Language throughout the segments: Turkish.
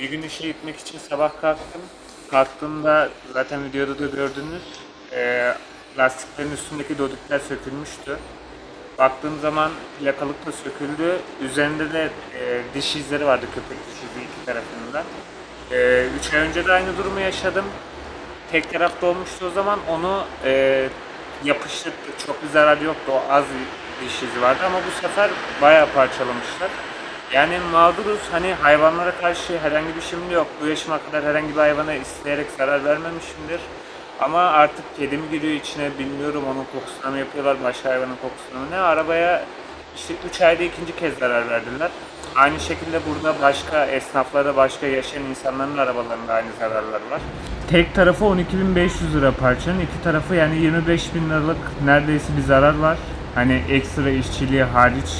Bir gün işe gitmek için sabah kalktım. Kalktığımda zaten videoda da gördünüz. E, lastiklerin üstündeki dodikler sökülmüştü. Baktığım zaman plakalık da söküldü. Üzerinde de e, diş izleri vardı köpek diş izi iki tarafında. 3 ay önce de aynı durumu yaşadım. Tek tarafta olmuştu o zaman onu e, yapıştırdık. Çok bir zarar yoktu. O az diş izi vardı ama bu sefer bayağı parçalamışlar. Yani mağduruz. Hani hayvanlara karşı herhangi bir şeyim yok. Bu yaşıma kadar herhangi bir hayvana isteyerek zarar vermemişimdir. Ama artık kedi mi giriyor içine bilmiyorum onun kokusuna mı yapıyorlar başka hayvanın kokusuna mı ne. Arabaya işte 3 ayda ikinci kez zarar verdiler. Aynı şekilde burada başka esnaflarda başka yaşayan insanların arabalarında aynı zararlar var. Tek tarafı 12.500 lira parçanın, iki tarafı yani 25.000 liralık neredeyse bir zarar var. Hani ekstra işçiliği hariç.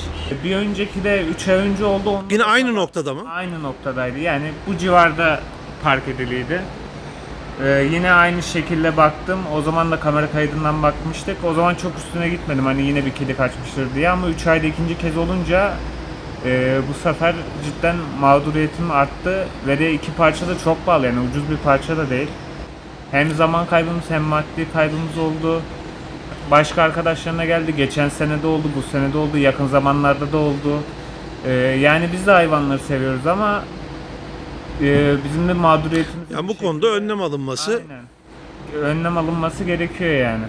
Bir önceki de 3 ay önce oldu. Onda Yine aynı noktada mı? Aynı noktadaydı. Yani bu civarda park ediliydi. Ee, yine aynı şekilde baktım. O zaman da kamera kaydından bakmıştık. O zaman çok üstüne gitmedim. Hani yine bir kedi kaçmıştır diye ama 3 ayda ikinci kez olunca e, bu sefer cidden mağduriyetim arttı ve de iki parça da çok pahalı yani ucuz bir parça da değil. Hem zaman kaybımız hem maddi kaybımız oldu. Başka arkadaşlarına geldi. Geçen sene de oldu, bu sene de oldu, yakın zamanlarda da oldu. Ee, yani biz de hayvanları seviyoruz ama e, bizim de mağduriyetimiz Yani bu konuda şekilde- önlem alınması Aynen. Önlem alınması gerekiyor yani.